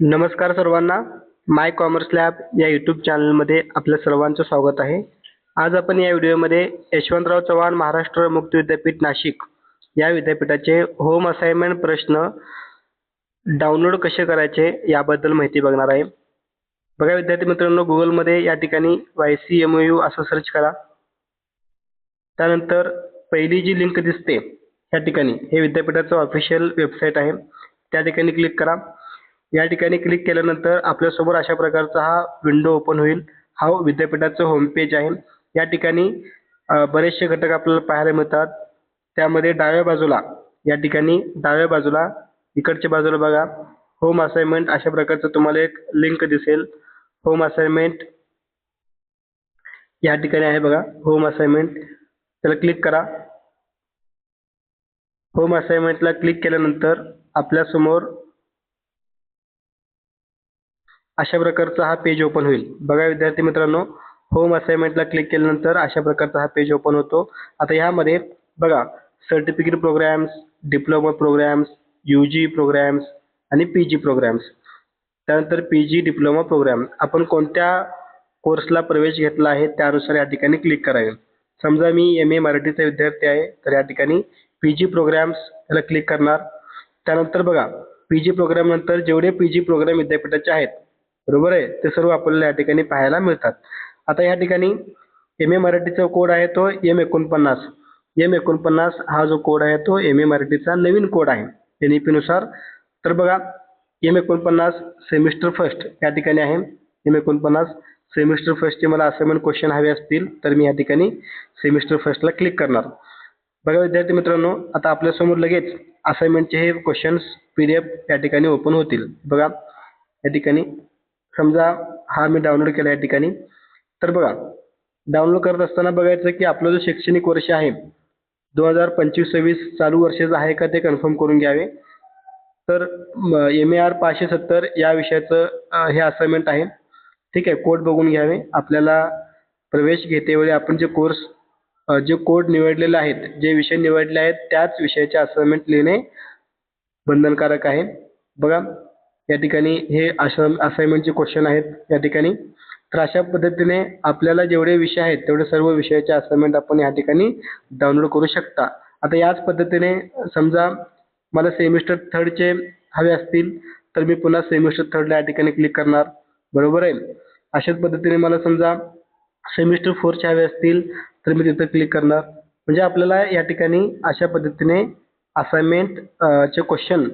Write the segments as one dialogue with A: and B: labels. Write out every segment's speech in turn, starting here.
A: नमस्कार सर्वांना. My commerce lab या यूट्यूब चॅनलमध्ये आपल्या सर्वांचं स्वागत आहे. आज आपण या व्हिडिओमध्ये यशवंतराव चव्हाण महाराष्ट्र मुक्त विद्यापीठ नाशिक या विद्यापीठाचे होम असाइनमेंट प्रश्न डाउनलोड कसे करायचे याबद्दल माहिती बघणार आहे. बघा विद्यार्थी मित्रांनो गुगलमध्ये या ठिकाणी वाय सी एम यू असं सर्च करा. त्यानंतर पहिली जी लिंक दिसते या ठिकाणी हे विद्यापीठाचं ऑफिशियल वेबसाईट आहे. त्या ठिकाणी क्लिक करा. या ठिकाणी क्लिक केल्यानंतर आपल्यासमोर अशा प्रकारचा हा विंडो ओपन होईल. हा विद्यापीठाचं होम पेज आहे. या ठिकाणी बरेचसे घटक आपल्याला पाहायला मिळतात. त्यामध्ये डाव्या बाजूला या ठिकाणी डाव्या बाजूला इकडच्या बाजूला बघा. होम असाइनमेंट अशा प्रकारचं तुम्हाला एक लिंक दिसेल. होम असाइनमेंट या ठिकाणी आहे बघा. होम असाइनमेंट त्याला क्लिक करा. होम असाइनमेंटला क्लिक केल्यानंतर आपल्यासमोर अशा प्रकारचा हा पेज ओपन होईल. बघा विद्यार्थी मित्रांनो होम असाइनमेंटला क्लिक केल्यानंतर अशा प्रकारचा हा पेज ओपन होतो. आता ह्यामध्ये बघा certificate programmes diploma programmes U G programmes आणि पी जी प्रोग्रॅम्स त्यानंतर पी जी डिप्लोमा प्रोग्रॅम आपण कोणत्या कोर्सला प्रवेश घेतला आहे त्यानुसार या ठिकाणी क्लिक करावे. समजा मी एम ए मराठीचा विद्यार्थी आहे तर या ठिकाणी पी जी प्रोग्रॅम्स याला क्लिक करणार. त्यानंतर बघा पी जी प्रोग्राम नंतर जेवढे पी जी प्रोग्राम विद्यापीठाचे आहेत बरोबर आहे? ते सर्व आपल्याला या ठिकाणी पाहायला मिळतात. आता या ठिकाणी एम ए मराठीचा कोड आहे तो एम एकोणपन्नास. एम एकोणपन्नास हा जो कोड आहे तो एम ए मराठीचा नवीन कोड आहे. एन ई पीनुसार तर बघा एम एकोणपन्नास सेमिस्टर फर्स्ट या ठिकाणी आहे. एम एकोणपन्नास सेमिस्टर फर्स्टचे मला असाइनमेंट क्वेश्चन हवे असतील तर मी या ठिकाणी सेमिस्टर फर्स्टला क्लिक करणार. बघा विद्यार्थी मित्रांनो आता आपल्यासमोर लगेच असाइनमेंटचे हे क्वेश्चन्स पी डी एफ या ठिकाणी ओपन होतील. बघा या ठिकाणी समजा हा मी डाउनलोड केला या ठिकाणी. तर बघा डाउनलोड करत असताना बघायचं की आपलं जो शैक्षणिक वर्ष आहे दोन हजार पंचवीस सव्वीस चालू वर्षाचं आहे का ते कन्फर्म करून घ्यावे. तर एम ए आर पाचशे सत्तर या विषयाचं हे असाइनमेंट आहे. ठीक आहे कोड बघून घ्यावे. आपल्याला प्रवेश घेतेवेळी आपण जे कोर्स जे कोड निवडलेले आहेत जे विषय निवडले आहेत त्याच विषयाचे असाइनमेंट लिहिणे बंधनकारक आहे. बघा या ठिकाणी हे असाइनमेंटचे क्वेश्चन आहेत. या ठिकाणी तर अशा पद्धतीने आपल्याला जेवढे विषय आहेत तेवढे सर्व विषयाचे असाइनमेंट आपण या ठिकाणी डाउनलोड करू शकता. आता याच पद्धतीने समजा मला सेमिस्टर थर्डचे हवे असतील तर मी पुन्हा सेमिस्टर थर्डला या ठिकाणी क्लिक करणार. बरोबर आहे? अशाच पद्धतीने मला समजा सेमिस्टर फोरचे हवे असतील तर मी तिथं क्लिक करणार. म्हणजे आपल्याला या ठिकाणी अशा पद्धतीने असाइनमेंट चे क्वेश्चन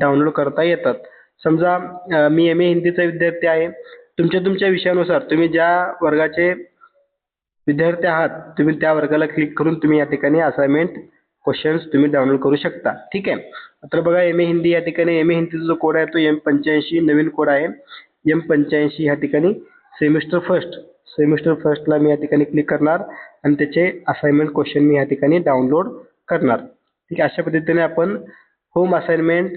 A: डाउनलोड करता येतात. समजा मी एम ए हिंदीचा विद्यार्थी आहे. तुमच्या तुमच्या विषयानुसार तुम्ही ज्या वर्गाचे विद्यार्थी आहात तुम्ही त्या वर्गाला क्लिक करून तुम्ही या ठिकाणी असाइनमेंट क्वेश्चन्स तुम्ही डाउनलोड करू शकता. ठीक आहे? तर बघा एम ए हिंदी या ठिकाणी एम ए हिंदीचा जो कोड आहे तो एम पंच्याऐंशी नवीन कोड आहे. एम पंच्याऐंशी ह्या ठिकाणी सेमिस्टर फर्स्ट सेमिस्टर फर्स्टला मी या ठिकाणी क्लिक करणार आणि त्याचे असाइनमेंट क्वेश्चन मी या ठिकाणी डाउनलोड करणार. ठीक आहे? अशा पद्धतीने आपण होम असाइनमेंट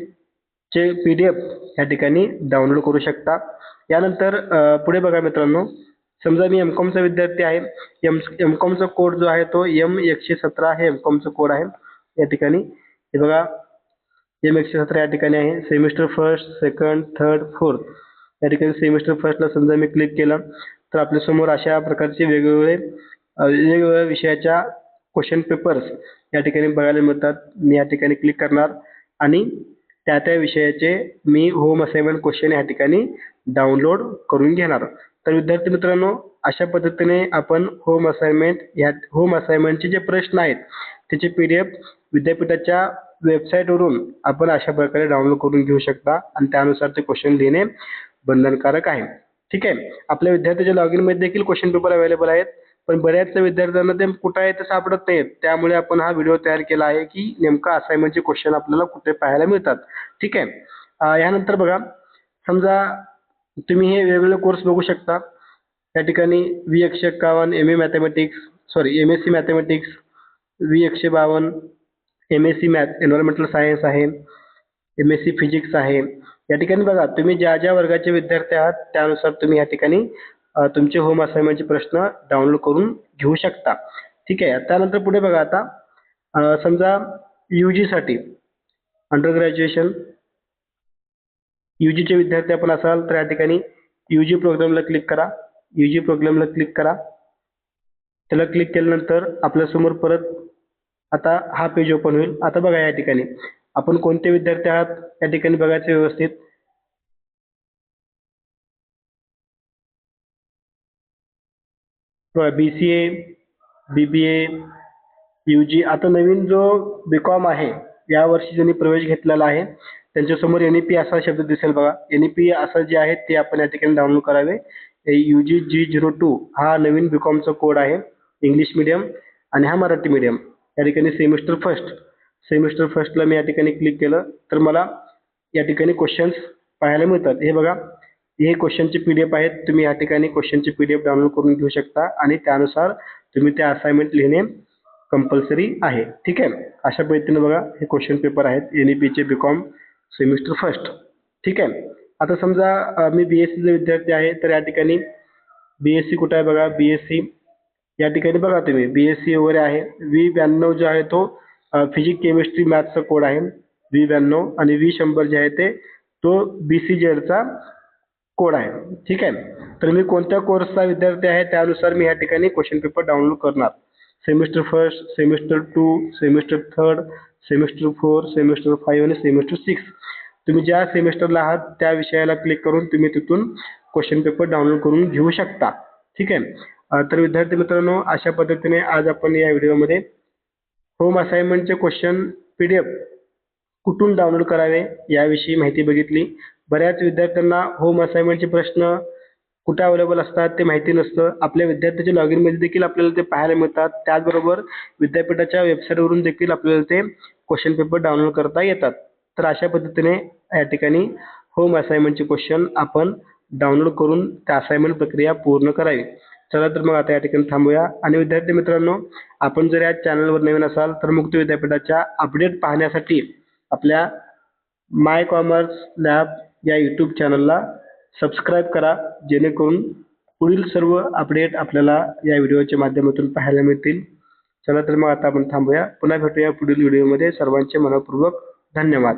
A: चे पी डी एफ या ठिकाणी डाउनलोड करू शकता. यानंतर पुढे बघा मित्रांनो. समजा मी एम कॉमचा विद्यार्थी आहे. एम एम कॉमचा कोड जो आहे तो एम एकशे सतरा हे एम कॉमचा कोड आहे. या ठिकाणी. हे बघा. एम एकशे सतरा या ठिकाणी आहे. Semester first second third fourth या ठिकाणी सेमिस्टर फर्स्टला समजा मी क्लिक केलं तर आपल्यासमोर अशा प्रकारचे वेगवेगळे वेगवेगळ्या विषयाच्या क्वेश्चन पेपर्स या ठिकाणी बघायला मिळतात. मी या ठिकाणी क्लिक करणार आणि त्या त्या विषयाचे मी होम असाइनमेंट क्वेश्चन ह्या ठिकाणी डाउनलोड करून घेणार. तर विद्यार्थी मित्रांनो अशा पद्धतीने आपण होम असाइनमेंट ह्या होम असाइनमेंटचे जे प्रश्न आहेत त्याचे पी डी एफ विद्यापीठाच्या वेबसाईटवरून आपण अशा प्रकारे डाउनलोड करून घेऊ शकता आणि त्यानुसार ते क्वेश्चन लिहिणे बंधनकारक आहे. ठीक आहे? आपल्या विद्यार्थ्याच्या लॉग इनमध्ये देखील क्वेश्चन पेपर अवेलेबल आहेत. पण बऱ्याचशा विद्यार्थ्यांना ते कुठं आहे ते सापडत नाहीत. त्यामुळे आपण हा व्हिडिओ तयार केला आहे की नेमका असाइनमेंटचे क्वेश्चन आपल्याला कुठे पाहायला मिळतात. ठीक आहे? यानंतर बघा. समजा तुम्ही हे वेगवेगळे कोर्स बघू शकता. या ठिकाणी वी एकशे एक्कावन्न M A mathematics sorry M S C mathematics V एकशे बावन्न M S C math environmental science आहे एम एस सी फिजिक्स आहे. या ठिकाणी बघा तुम्ही ज्या ज्या वर्गाचे विद्यार्थी आहात त्यानुसार तुम्ही या ठिकाणी तुमचे होम असाइनमेंटचे प्रश्न डाउनलोड करून घेऊ शकता. ठीक आहे. त्यानंतर पुढे बघा आता. समजा यू जीसाठी अंडर ग्रॅज्युएशन यू जीचे विद्यार्थी आपण असाल तर या ठिकाणी यू जी प्रोग्रामला क्लिक करा. यू जी प्रोग्रामला क्लिक करा. त्याला क्लिक केल्यानंतर आपल्यासमोर परत आता हा पेज ओपन होईल. आता बघा या ठिकाणी. आपण कोणते विद्यार्थी आहात? या ठिकाणी बघायचे व्यवस्थित. B C A B B A you जी आता नवीन जो बी कॉम आहे यावर्षी ज्यांनी प्रवेश घेतलेला आहे त्यांच्यासमोर एन ई पी असा शब्द दिसेल बघा. एन ई पी असं जे आहे ते आपण या ठिकाणी डाउनलोड करावे. U G G zero two हा नवीन बी कॉमचा कोड आहे इंग्लिश मिडियम आणि हा मराठी मिडियम या ठिकाणी सेमिस्टर फर्स्ट सेमिस्टर फर्स्टला मी या ठिकाणी क्लिक केलं तर मला या ठिकाणी क्वेश्चन्स पाहायला मिळतात. हे बघा हे क्वेश्चनचे पी डी एफ आहेत. तुम्ही या ठिकाणी क्वेश्चनचे पी डी एफ डाउनलोड करून घेऊ शकता आणि त्यानुसार तुम्ही ते असाइनमेंट लिहिणे कंपल्सरी आहे. ठीक आहे? अशा पद्धतीने बघा हे क्वेश्चन पेपर आहेत. एन ई पीचे बी कॉम सेमिस्टर फर्स्ट ठीक आहे? आता समजा मी बी एस सीचा विद्यार्थी आहे तर या ठिकाणी बी एस सी कुठं आहे बघा? बी एस सी या ठिकाणी बघा तुम्ही. बी एस सी वगैरे आहे. वी ब्याण्णव जो आहे तो फिजिक केमिस्ट्री मॅथ्सचा कोड आहे. वी ब्याण्णव आणि वी शंभर जे आहे ते तो बी सी जेडचा कोड आहे. ठीक आहे? तर मी कोणत्या कोर्सचा विद्यार्थी आहे त्यानुसार मी या ठिकाणी क्वेश्चन पेपर डाउनलोड करणार. Semester first semester two semester third semester four semester five आणि सेमिस्टर सिक्स तुम्ही ज्या सेमिस्टरला आहात त्या विषयाला क्लिक करून तुम्ही तिथून क्वेश्चन पेपर डाउनलोड करून घेऊ शकता. ठीक आहे? तर विद्यार्थी मित्रांनो अशा पद्धतीने आज आपण या व्हिडिओमध्ये होम असाइनमेंटचे क्वेश्चन पी डी एफ कुठून डाउनलोड करावे याविषयी माहिती बघितली. बऱ्याच विद्यार्थ्यांना होम असाइनमेंटचे प्रश्न कुठे अवेलेबल असतात ते माहिती नसतं. आपल्या विद्यार्थ्याच्या लॉग इनमध्ये देखील आपल्याला ते पाहायला मिळतात. त्याचबरोबर विद्यापीठाच्या वेबसाईटवरून देखील आपल्याला ते क्वेश्चन पेपर डाउनलोड करता येतात. तर अशा पद्धतीने या ठिकाणी होम असाइनमेंटचे क्वेश्चन आपण डाउनलोड करून त्या असाइनमेंट प्रक्रिया पूर्ण करावी. चला तर मग आता या ठिकाणी थांबूया. आणि विद्यार्थी मित्रांनो आपण जर या चॅनलवर नवीन असाल तर मुक्त विद्यापीठाच्या अपडेट पाहण्यासाठी आपल्या माय कॉमर्स लॅब या यूट्यूब चॅनलला सबस्क्राईब करा जेणेकरून पुढील सर्व अपडेट आपल्याला या व्हिडिओच्या माध्यमातून पाहायला मिळतील. चला तर मग आता आपण थांबूया. पुन्हा भेटूया पुढील व्हिडिओमध्ये सर्वांचे मनपूर्वक धन्यवाद.